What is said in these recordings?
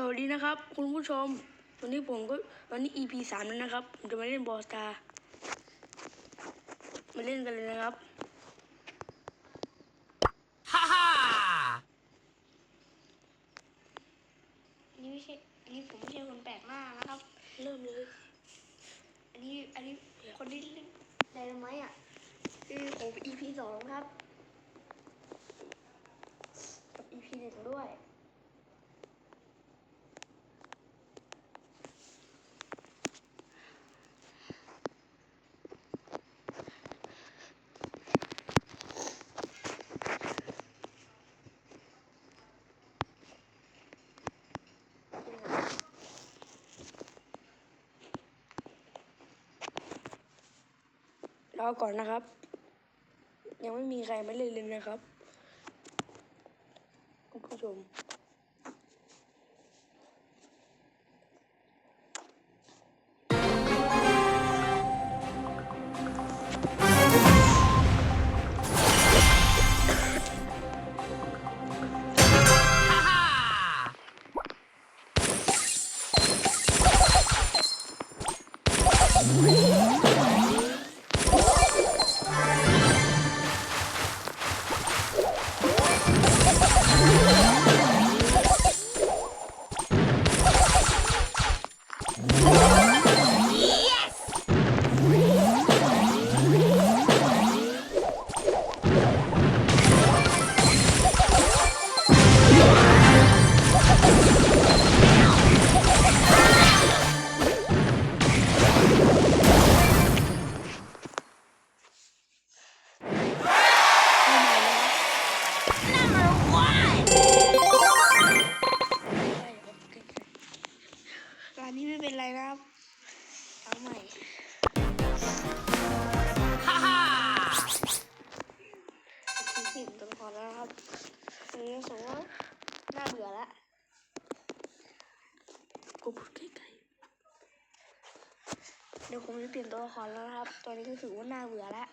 สวัสดีนะครับ คุณผู้ชม วันนี้ผมก็วันนี้ EP สามแล้วนะครับ ผมจะมาเล่นบอสตามาเล่นกันเลยนะครับฮ่าฮ่าอันนี้ไม่ใช่อันนี้ผมไม่ใช่คนแปลกหน้านะครับ เริ่มเลย อันนี้อันนี้คนที่เล่นไดนาไมต์อะคือผม EP สองครับกับ EP หนึ่งด้วย รอก่อนนะครับ ยังไม่มีใครมาเล่นเลยนะครับคุณผู้ชม ดี๋ยวผมจะเปลี่ยนตัวละครแล้วนะครับ ตอนนี้รู้สึกว่าน่าเบื่อแล้ว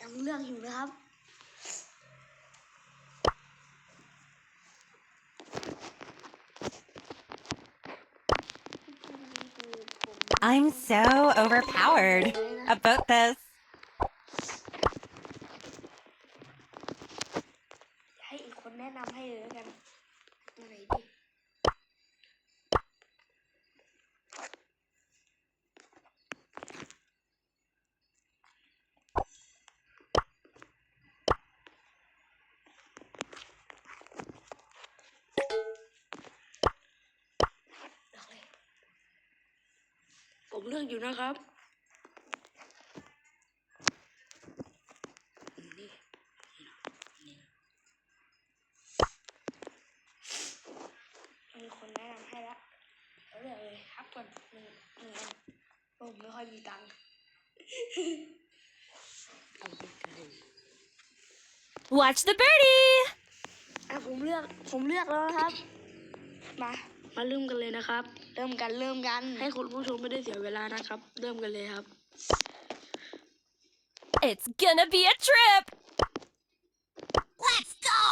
ยังเลือกอยู่นะครับ I'm so overpowered about this. ให้อีกคนแนะนำให้เลยแล้วกันตัวไหนดีเลือกเลย ๆ ผมเลือกอยู่นะครับนี่มีคนแนะนำให้ละแล้วเลือกเลยครับก่อนหนึ่งหนึ่งอันผมไม่ค่อยมีตังค์เอาใกล้ Watch the birdie! อะผมเลือกผมเลือกแล้วนะครับ มาๆมาเริ่มกันเลยนะครับ เริ่มกันเริ่มกัน ให้คุณผู้ชมไม่ได้เสียเวลานะครับ เริ่มกันเลยครับ It's gonna be a trip! Let's go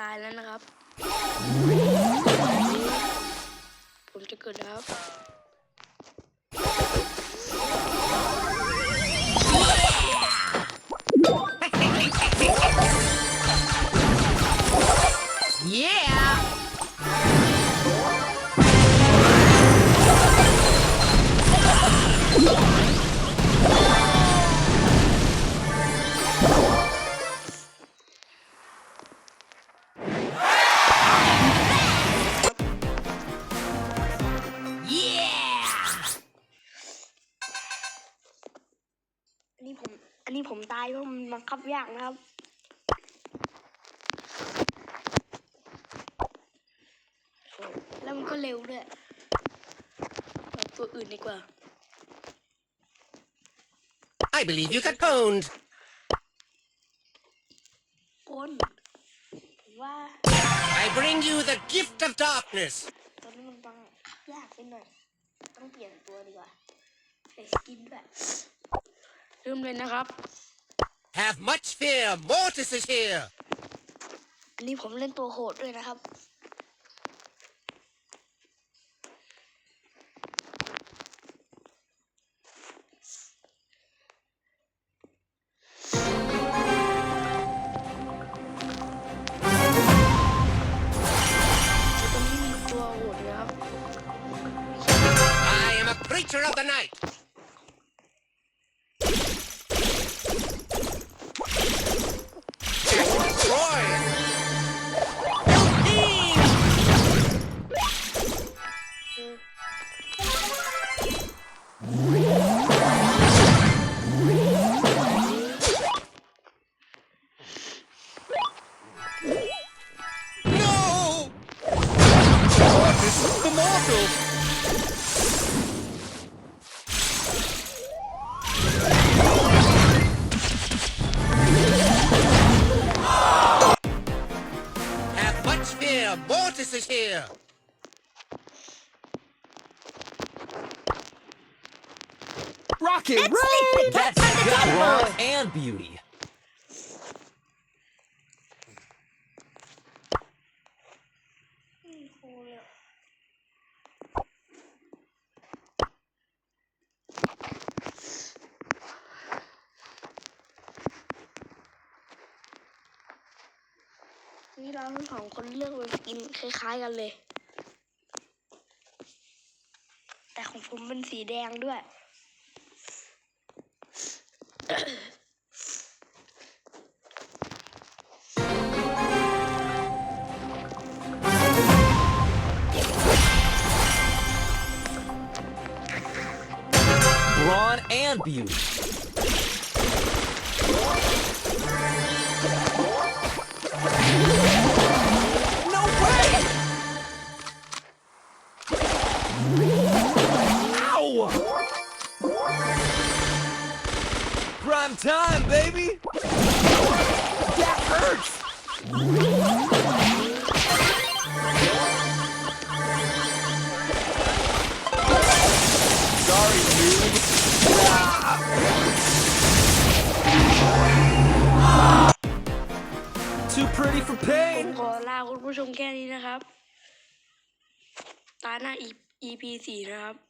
ตายแล้วนะครับ ผมจะเกิดแล้วายเพราะมันบังคับยากนะครับแล้วมันก็เร็วด้วยเอาตัวอื่นดีกว่า I believe you got pwned. คนผมว่า I bring you the gift of darkness. ตอนนี้มันบังคับยากไปหน่อยต้องเปลี่ยนตัวดีกว่าใส่สกินด้วยเริ่มเลยนะครับ Have much fear. Mortis is here. อันนี้ผมเล่นตัวโหดด้วยนะครับ ตรงนี้มีตัวโหดนะครับ I am a creature of the night. Have much fear! Mortis is here! Rocket, Let's and beauty. ทั้งสองคนเลือกเป็นสกินคล้าย ๆ กันเลย แต่ของผมเป็นสีแดงด้วย Brawn and beauty. Prime time, baby! That hurts! Sorry, dude. Too pretty for ผม pain. ขอลาคุณผู้ชมแค่นี้นะครับ ตาหน้า EP สี่นะครับ